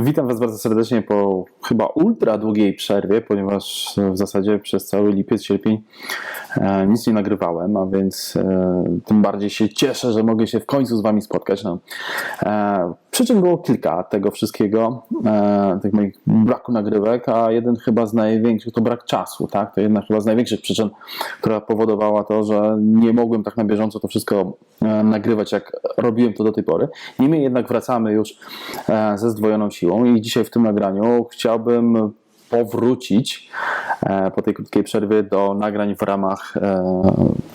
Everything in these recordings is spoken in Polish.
Witam Was bardzo serdecznie po chyba ultra długiej przerwie, ponieważ w zasadzie przez cały lipiec, sierpień e, nic nie nagrywałem, a więc e, tym bardziej się cieszę, że mogę się w końcu z Wami spotkać. No. Przyczyn było kilka tego wszystkiego, e, tych moich braku nagrywek, a jeden chyba z największych to brak czasu, tak? To jedna chyba z największych przyczyn, która powodowała to, że nie mogłem tak na bieżąco to wszystko e, nagrywać, jak robiłem to do tej pory. Niemniej jednak wracamy już e, ze zdwojoną siłą i dzisiaj w tym nagraniu chciałbym powrócić e, po tej krótkiej przerwie do nagrań w ramach e,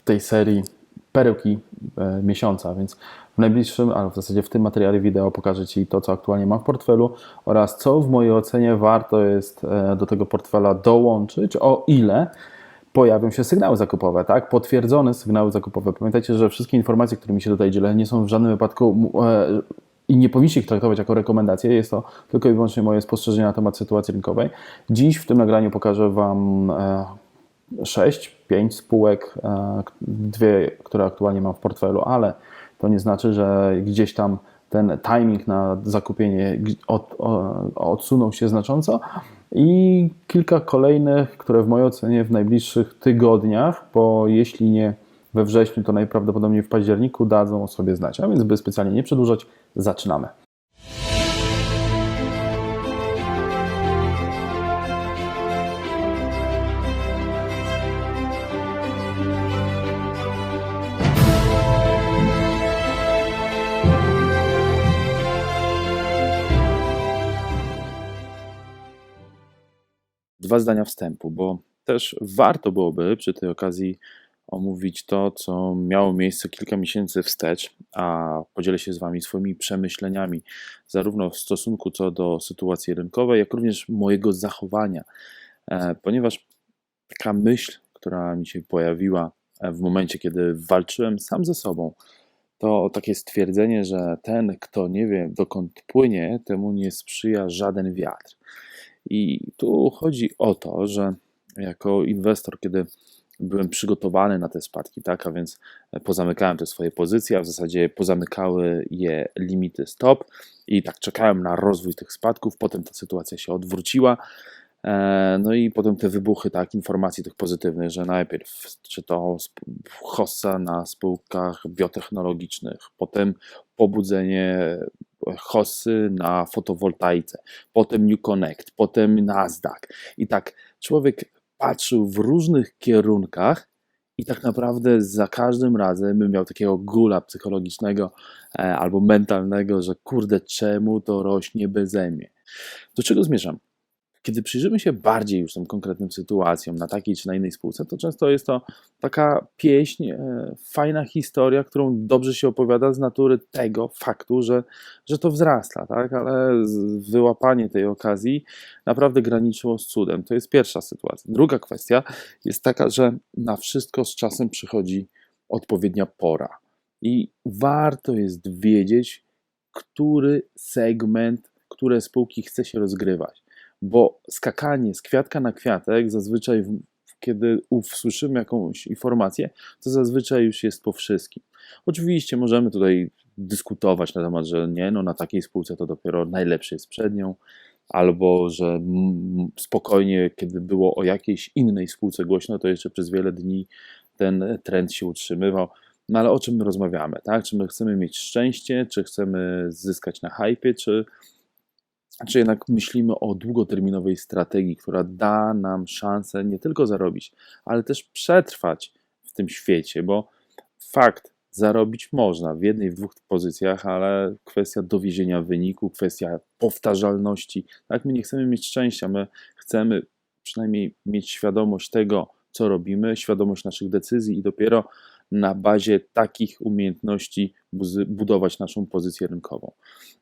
tej serii perełki e, miesiąca, więc najbliższym, ale w zasadzie w tym materiale wideo pokażę Ci to, co aktualnie mam w portfelu oraz co w mojej ocenie warto jest e, do tego portfela dołączyć, o ile pojawią się sygnały zakupowe, tak? Potwierdzone sygnały zakupowe. Pamiętajcie, że wszystkie informacje, którymi się tutaj dzielę, nie są w żadnym wypadku e, i nie powinniście ich traktować jako rekomendacje. Jest to tylko i wyłącznie moje spostrzeżenia na temat sytuacji rynkowej. Dziś w tym nagraniu pokażę Wam e, 6, 5 spółek, e, dwie, które aktualnie mam w portfelu, ale to nie znaczy, że gdzieś tam ten timing na zakupienie od, odsunął się znacząco i kilka kolejnych, które w mojej ocenie w najbliższych tygodniach, bo jeśli nie we wrześniu, to najprawdopodobniej w październiku dadzą o sobie znać. A więc, by specjalnie nie przedłużać, zaczynamy. Dwa zdania wstępu, bo też warto byłoby przy tej okazji omówić to, co miało miejsce kilka miesięcy wstecz, a podzielę się z Wami swoimi przemyśleniami, zarówno w stosunku co do sytuacji rynkowej, jak również mojego zachowania, e, ponieważ taka myśl, która mi się pojawiła e, w momencie, kiedy walczyłem sam ze sobą, to takie stwierdzenie, że ten, kto nie wie, dokąd płynie, temu nie sprzyja żaden wiatr. I tu chodzi o to, że jako inwestor, kiedy byłem przygotowany na te spadki, tak, a więc pozamykałem te swoje pozycje, a w zasadzie pozamykały je limity stop i tak czekałem na rozwój tych spadków, potem ta sytuacja się odwróciła, no i potem te wybuchy tak, informacji tych pozytywnych, że najpierw czy to hossa na spółkach biotechnologicznych, potem pobudzenie hossy na fotowoltaice, potem New Connect, potem Nasdaq i tak człowiek patrzył w różnych kierunkach i tak naprawdę za każdym razem miał takiego gula psychologicznego e, albo mentalnego, że kurde, czemu to rośnie beze mnie. Do czego zmierzam? Kiedy przyjrzymy się bardziej już tym konkretnym sytuacjom na takiej czy na innej spółce, to często jest to taka pieśń, e, fajna historia, którą dobrze się opowiada z natury tego faktu, że, że to wzrasta, tak? ale wyłapanie tej okazji naprawdę graniczyło z cudem. To jest pierwsza sytuacja. Druga kwestia jest taka, że na wszystko z czasem przychodzi odpowiednia pora. I warto jest wiedzieć, który segment, które spółki chce się rozgrywać bo skakanie z kwiatka na kwiatek, zazwyczaj kiedy usłyszymy jakąś informację, to zazwyczaj już jest po wszystkim. Oczywiście możemy tutaj dyskutować na temat, że nie, no na takiej spółce to dopiero najlepsze jest przed nią, albo że spokojnie, kiedy było o jakiejś innej spółce głośno, to jeszcze przez wiele dni ten trend się utrzymywał. No ale o czym my rozmawiamy, tak? Czy my chcemy mieć szczęście, czy chcemy zyskać na hypie, czy czy jednak myślimy o długoterminowej strategii, która da nam szansę nie tylko zarobić, ale też przetrwać w tym świecie, bo fakt, zarobić można w jednej, w dwóch pozycjach, ale kwestia dowiezienia wyniku, kwestia powtarzalności. Tak, my nie chcemy mieć szczęścia, my chcemy przynajmniej mieć świadomość tego, co robimy, świadomość naszych decyzji i dopiero na bazie takich umiejętności budować naszą pozycję rynkową.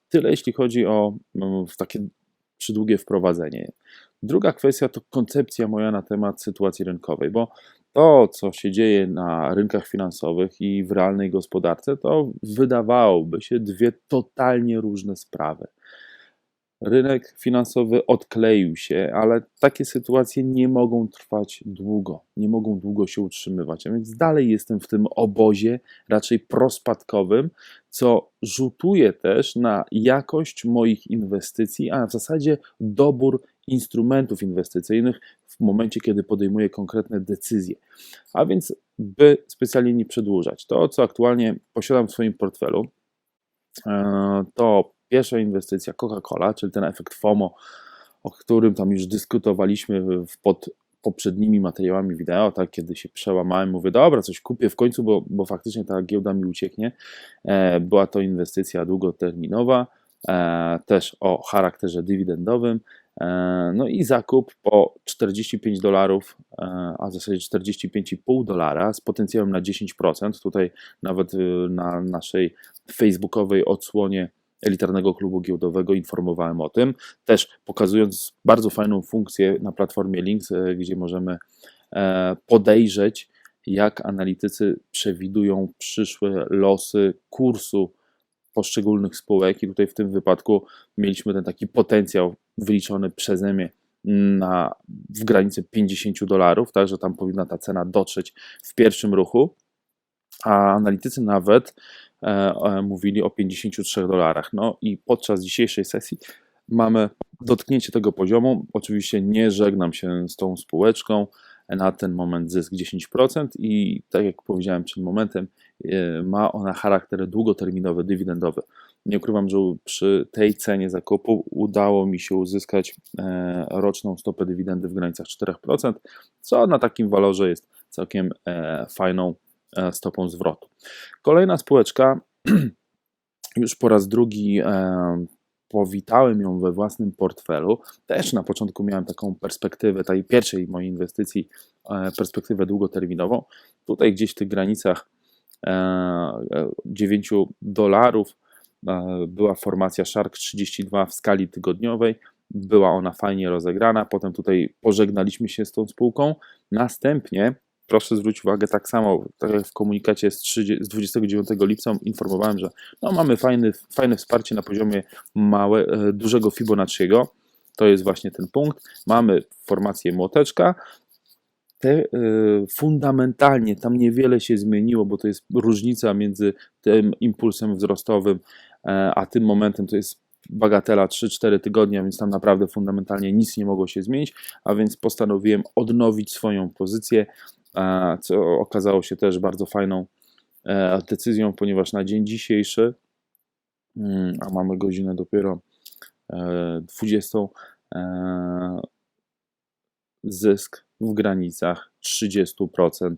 Tyle jeśli chodzi o mm, takie przydługie wprowadzenie. Druga kwestia to koncepcja moja na temat sytuacji rynkowej, bo to, co się dzieje na rynkach finansowych i w realnej gospodarce, to wydawałoby się dwie totalnie różne sprawy. Rynek finansowy odkleił się, ale takie sytuacje nie mogą trwać długo, nie mogą długo się utrzymywać. A więc dalej jestem w tym obozie raczej prospadkowym, co rzutuje też na jakość moich inwestycji, a w zasadzie dobór instrumentów inwestycyjnych w momencie, kiedy podejmuję konkretne decyzje. A więc, by specjalnie nie przedłużać, to co aktualnie posiadam w swoim portfelu, e, to Pierwsza inwestycja Coca-Cola, czyli ten efekt FOMO, o którym tam już dyskutowaliśmy pod poprzednimi materiałami wideo, tak, kiedy się przełamałem, mówię, dobra, coś kupię w końcu, bo, bo faktycznie ta giełda mi ucieknie. E, była to inwestycja długoterminowa, e, też o charakterze dywidendowym, e, no i zakup po 45 dolarów, a w zasadzie 45,5 dolara z potencjałem na 10%. Tutaj nawet y, na naszej facebookowej odsłonie elitarnego klubu giełdowego informowałem o tym, też pokazując bardzo fajną funkcję na platformie Links, e, gdzie możemy e, podejrzeć, jak analitycy przewidują przyszłe losy kursu poszczególnych spółek. I tutaj w tym wypadku mieliśmy ten taki potencjał wyliczony przeze mnie na, w granicy 50 dolarów, tak, że tam powinna ta cena dotrzeć w pierwszym ruchu, a analitycy nawet mówili o 53 dolarach. No i podczas dzisiejszej sesji mamy dotknięcie tego poziomu. Oczywiście nie żegnam się z tą spółeczką. Na ten moment zysk 10% i tak jak powiedziałem przed momentem, e, ma ona charakter długoterminowy, dywidendowy. Nie ukrywam, że przy tej cenie zakupu udało mi się uzyskać roczną stopę dywidendy w granicach 4%, co na takim walorze jest całkiem fajną E, stopą zwrotu. Kolejna spółeczka, już po raz drugi e, powitałem ją we własnym portfelu. Też na początku miałem taką perspektywę, tej pierwszej mojej inwestycji, e, perspektywę długoterminową. Tutaj gdzieś w tych granicach 9 dolarów była formacja Shark 32 w skali tygodniowej. Była ona fajnie rozegrana. Potem tutaj pożegnaliśmy się z tą spółką. Następnie proszę zwrócić uwagę, tak samo tak jak w komunikacie z, 30, z 29 lipca informowałem, że no, mamy fajny, fajne wsparcie na poziomie małe, e, dużego Fibonacciego. To jest właśnie ten punkt. Mamy formację młoteczka. Te, y, fundamentalnie tam niewiele się zmieniło, bo to jest różnica między tym impulsem wzrostowym e, a tym momentem. To jest bagatela 3-4 tygodnie, więc tam naprawdę fundamentalnie nic nie mogło się zmienić, a więc postanowiłem odnowić swoją pozycję co okazało się też bardzo fajną e, decyzją, ponieważ na dzień dzisiejszy, mm, a mamy godzinę dopiero 20, e, e, zysk w granicach 30%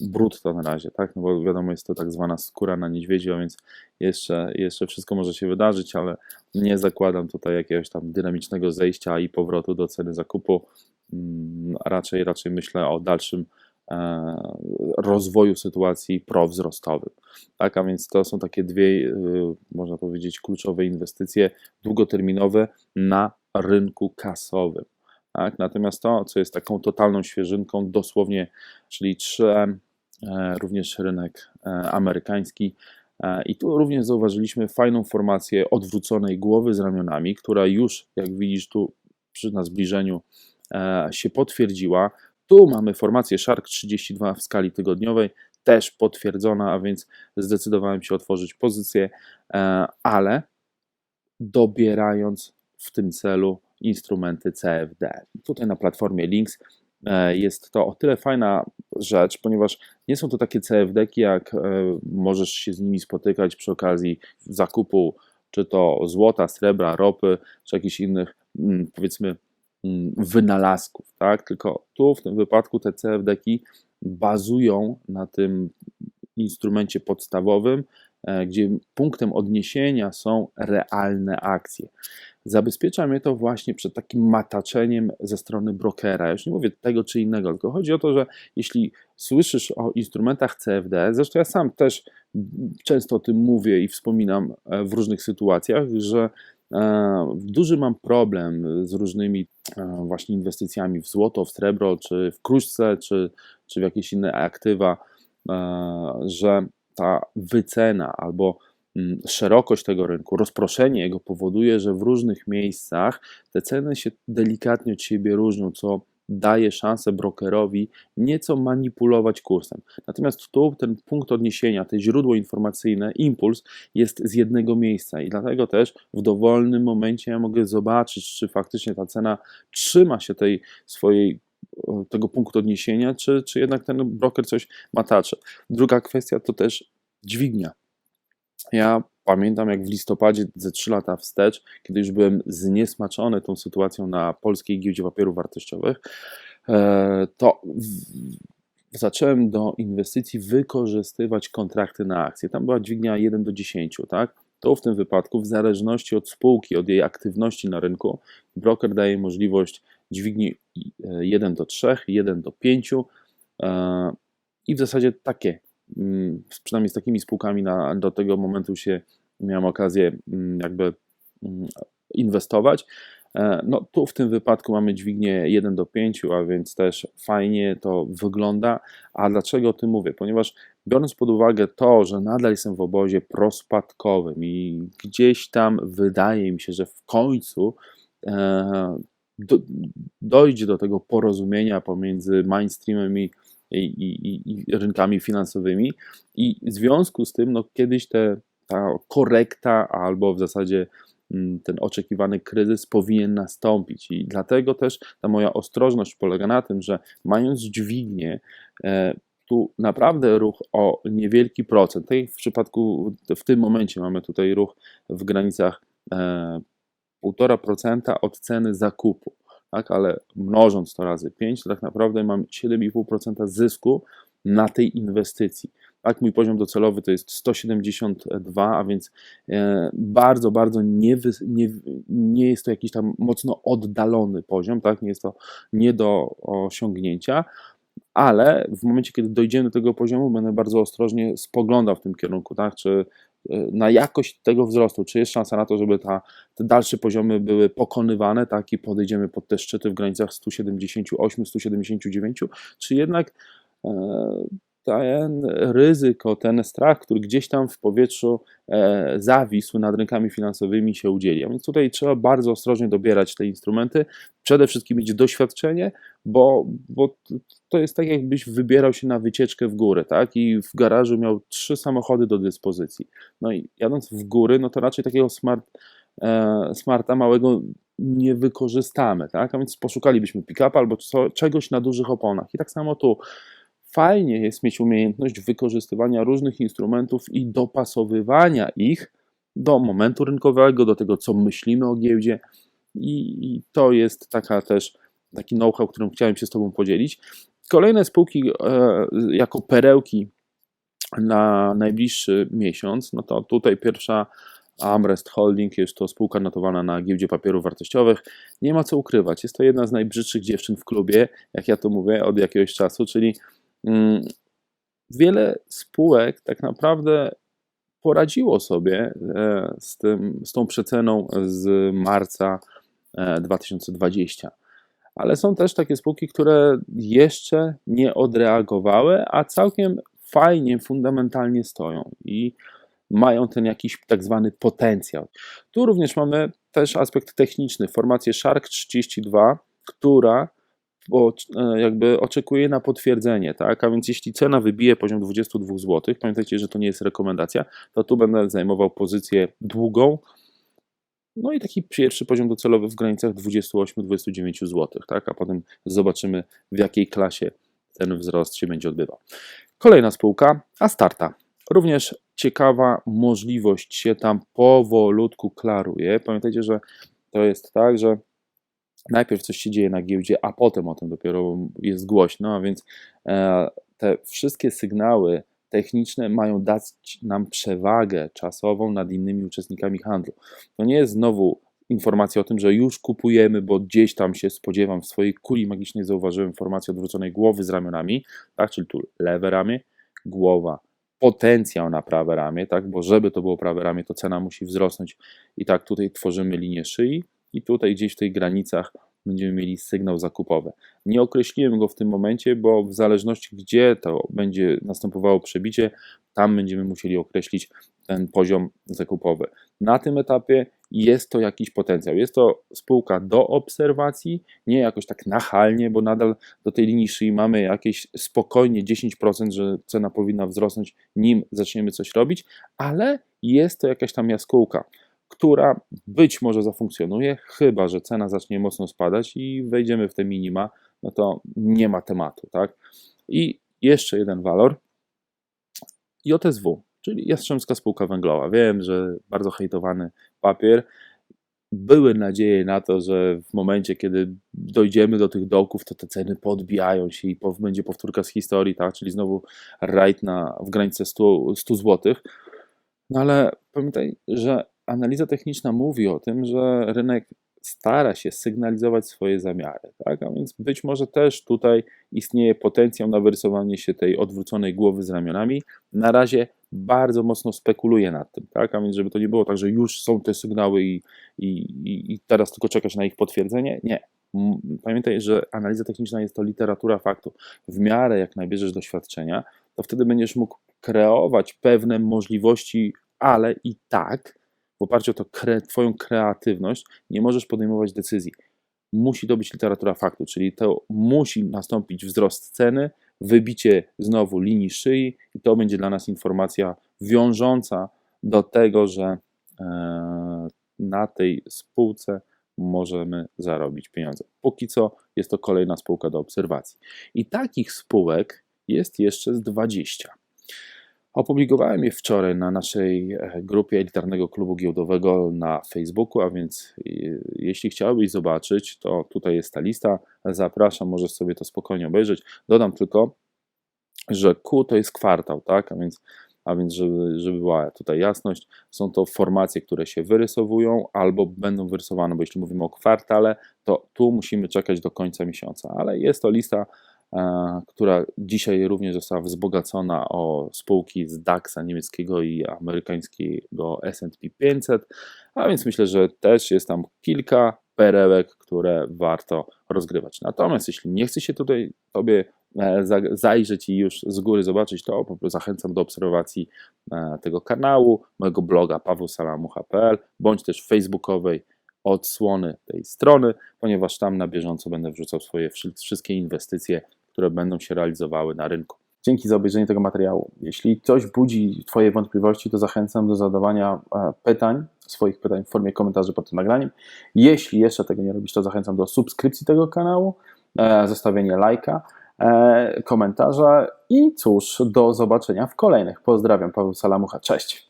brutto na razie, tak? No bo wiadomo, jest to tak zwana skóra na niedźwiedziu, więc jeszcze, jeszcze wszystko może się wydarzyć, ale nie zakładam tutaj jakiegoś tam dynamicznego zejścia i powrotu do ceny zakupu. Mm, raczej, raczej myślę o dalszym e, rozwoju sytuacji prowzrostowym. Tak, a więc to są takie dwie, y, można powiedzieć, kluczowe inwestycje długoterminowe na rynku kasowym. Tak? Natomiast to, co jest taką totalną świeżynką, dosłownie, czyli 3M, e, również rynek e, amerykański. I tu również zauważyliśmy fajną formację odwróconej głowy z ramionami, która już, jak widzisz tu przy na zbliżeniu E, się potwierdziła. Tu mamy formację Shark 32 w skali tygodniowej, też potwierdzona, a więc zdecydowałem się otworzyć pozycję, e, ale dobierając w tym celu instrumenty CFD. Tutaj na platformie Links e, jest to o tyle fajna rzecz, ponieważ nie są to takie CFD, jak możesz się z nimi spotykać przy okazji zakupu czy to złota, srebra, ropy, czy jakichś innych, mm, powiedzmy, wynalazków, tak? Tylko tu w tym wypadku te CFD-ki bazują na tym instrumencie podstawowym, e, gdzie punktem odniesienia są realne akcje. Zabezpiecza mnie to właśnie przed takim mataczeniem ze strony brokera. Ja już nie mówię tego czy innego, tylko chodzi o to, że jeśli słyszysz o instrumentach CFD, zresztą ja sam też często o tym mówię i wspominam e, w różnych sytuacjach, że duży mam problem z różnymi e, właśnie inwestycjami w złoto, w srebro, czy w kruszce, czy, czy w jakieś inne aktywa, e, że ta wycena albo mm, szerokość tego rynku, rozproszenie jego powoduje, że w różnych miejscach te ceny się delikatnie od siebie różnią, co daje szansę brokerowi nieco manipulować kursem. Natomiast tu ten punkt odniesienia, to źródło informacyjne, impuls jest z jednego miejsca i dlatego też w dowolnym momencie ja mogę zobaczyć, czy faktycznie ta cena trzyma się tej swojej tego punktu odniesienia, czy, czy jednak ten broker coś matacze. Druga kwestia to też dźwignia. Ja pamiętam, jak w listopadzie ze 3 lata wstecz, kiedy już byłem zniesmaczony tą sytuacją na polskiej giełdzie papierów wartościowych, e, to zacząłem do inwestycji wykorzystywać kontrakty na akcje. Tam była dźwignia 1 do 10, tak? To w tym wypadku, w zależności od spółki, od jej aktywności na rynku, broker daje możliwość dźwigni 1 do 3, 1 do 5 e, i w zasadzie takie przynajmniej z takimi spółkami na, do tego momentu się miałem okazję mm, jakby mm, inwestować. E, no tu w tym wypadku mamy dźwignię 1 do 5, a więc też fajnie to wygląda. A dlaczego o tym mówię? Ponieważ biorąc pod uwagę to, że nadal jestem w obozie prospadkowym i gdzieś tam wydaje mi się, że w końcu e, do, dojdzie do tego porozumienia pomiędzy mainstreamem i i, i, i rynkami finansowymi. I w związku z tym, no, kiedyś te, ta korekta albo w zasadzie mm, ten oczekiwany kryzys powinien nastąpić. I dlatego też ta moja ostrożność polega na tym, że mając dźwignię, e, tu naprawdę ruch o niewielki procent. Tak w przypadku, w tym momencie mamy tutaj ruch w granicach 1,5% e, od ceny zakupu tak, ale mnożąc to razy 5, to tak naprawdę mam 7,5% zysku na tej inwestycji. Tak, mój poziom docelowy to jest 172, a więc e, bardzo, bardzo nie, nie, nie jest to jakiś tam mocno oddalony poziom, tak, nie jest to nie do osiągnięcia, ale w momencie, kiedy dojdziemy do tego poziomu, będę bardzo ostrożnie spoglądał w tym kierunku, tak, czy na jakość tego wzrostu, czy jest szansa na to, żeby ta, te dalsze poziomy były pokonywane, tak, i podejdziemy pod te szczyty w granicach 178-179, czy jednak e, ten ryzyko, ten strach, który gdzieś tam w powietrzu e, zawisł nad rynkami finansowymi się udzieli. A więc tutaj trzeba bardzo ostrożnie dobierać te instrumenty, przede wszystkim mieć doświadczenie, bo, bo to jest tak, jakbyś wybierał się na wycieczkę w górę, tak? I w garażu miał trzy samochody do dyspozycji. No i jadąc w góry, no to raczej takiego smart, e, smarta małego nie wykorzystamy, tak? A więc poszukalibyśmy pick-up albo co, czegoś na dużych oponach. I tak samo tu fajnie jest mieć umiejętność wykorzystywania różnych instrumentów i dopasowywania ich do momentu rynkowego, do tego, co myślimy o giełdzie. I, i to jest taka też taki know-how, którym chciałem się z Tobą podzielić. Kolejne spółki e, jako perełki na najbliższy miesiąc, no to tutaj pierwsza Amrest Holding jest to spółka notowana na giełdzie papierów wartościowych. Nie ma co ukrywać, jest to jedna z najbrzydszych dziewczyn w klubie, jak ja to mówię, od jakiegoś czasu, czyli wiele spółek tak naprawdę poradziło sobie e, z, tym, z tą przeceną z marca 2020 e, ale są też takie spółki, które jeszcze nie odreagowały, a całkiem fajnie, fundamentalnie stoją i mają ten jakiś tak zwany potencjał. Tu również mamy też aspekt techniczny, formację Shark 32, która e, jakby oczekuje na potwierdzenie, tak? A więc jeśli cena wybije poziom 22 zł, pamiętajcie, że to nie jest rekomendacja, to tu będę zajmował pozycję długą, no i taki pierwszy poziom docelowy w granicach 28-29 zł, tak? a potem zobaczymy w jakiej klasie ten wzrost się będzie odbywał. Kolejna spółka, Astarta. Również ciekawa możliwość się tam powolutku klaruje. Pamiętajcie, że to jest tak, że najpierw coś się dzieje na giełdzie, a potem o tym dopiero jest głośno, a więc e, te wszystkie sygnały techniczne mają dać nam przewagę czasową nad innymi uczestnikami handlu. To nie jest znowu informacja o tym, że już kupujemy, bo gdzieś tam się spodziewam, w swojej kuli magicznej zauważyłem informację odwróconej głowy z ramionami, tak, czyli tu lewe ramię, głowa, potencjał na prawe ramię, tak, bo żeby to było prawe ramię, to cena musi wzrosnąć i tak tutaj tworzymy linię szyi i tutaj gdzieś w tych granicach będziemy mieli sygnał zakupowy. Nie określiłem go w tym momencie, bo w zależności gdzie to będzie następowało przebicie, tam będziemy musieli określić ten poziom zakupowy. Na tym etapie jest to jakiś potencjał. Jest to spółka do obserwacji, nie jakoś tak nachalnie, bo nadal do tej linii szyi mamy jakieś spokojnie 10%, że cena powinna wzrosnąć, nim zaczniemy coś robić, ale jest to jakaś tam jaskółka, która być może zafunkcjonuje, chyba że cena zacznie mocno spadać i wejdziemy w te minima, no to nie ma tematu, tak? I jeszcze jeden walor. JSW, czyli Jastrzębska Spółka Węglowa. Wiem, że bardzo hejtowany papier. Były nadzieje na to, że w momencie, kiedy dojdziemy do tych dołków, to te ceny podbijają się i będzie powtórka z historii, tak? czyli znowu rajd na, w granicy 100, 100 zł. No ale pamiętaj, że analiza techniczna mówi o tym, że rynek stara się sygnalizować swoje zamiary. Tak? A więc być może też tutaj istnieje potencjał na wyrysowanie się tej odwróconej głowy z ramionami. Na razie bardzo mocno spekuluje nad tym, tak? a więc żeby to nie było tak, że już są te sygnały i, i, i teraz tylko czekać na ich potwierdzenie. Nie. Pamiętaj, że analiza techniczna jest to literatura faktu. W miarę jak nabierzesz doświadczenia, to wtedy będziesz mógł kreować pewne możliwości, ale i tak w oparciu o to kre, Twoją kreatywność nie możesz podejmować decyzji. Musi to być literatura faktu, czyli to musi nastąpić wzrost ceny, wybicie znowu linii szyi i to będzie dla nas informacja wiążąca do tego, że e, na tej spółce możemy zarobić pieniądze. Póki co jest to kolejna spółka do obserwacji. I takich spółek jest jeszcze z 20. Opublikowałem je wczoraj na naszej e, grupie Elitarnego Klubu Giełdowego na Facebooku, a więc e, jeśli chciałbyś zobaczyć, to tutaj jest ta lista. Zapraszam, możesz sobie to spokojnie obejrzeć. Dodam tylko, że Q to jest kwartał, tak? A więc, a więc żeby, żeby była tutaj jasność, są to formacje, które się wyrysowują albo będą wyrysowane, bo jeśli mówimy o kwartale, to tu musimy czekać do końca miesiąca, ale jest to lista która dzisiaj również została wzbogacona o spółki z DAX-a niemieckiego i amerykańskiego S&P 500, a więc myślę, że też jest tam kilka perełek, które warto rozgrywać. Natomiast jeśli nie chce się tutaj Tobie e, zajrzeć i już z góry zobaczyć to, zachęcam do obserwacji e, tego kanału, mojego bloga pawłsalamucha.pl, bądź też facebookowej odsłony tej strony, ponieważ tam na bieżąco będę wrzucał swoje wszystkie inwestycje które będą się realizowały na rynku. Dzięki za obejrzenie tego materiału. Jeśli coś budzi Twoje wątpliwości, to zachęcam do zadawania e, pytań, swoich pytań w formie komentarzy pod tym nagraniem. Jeśli jeszcze tego nie robisz, to zachęcam do subskrypcji tego kanału, e, zostawienia lajka, e, komentarza i cóż, do zobaczenia w kolejnych. Pozdrawiam, Paweł Salamucha, cześć.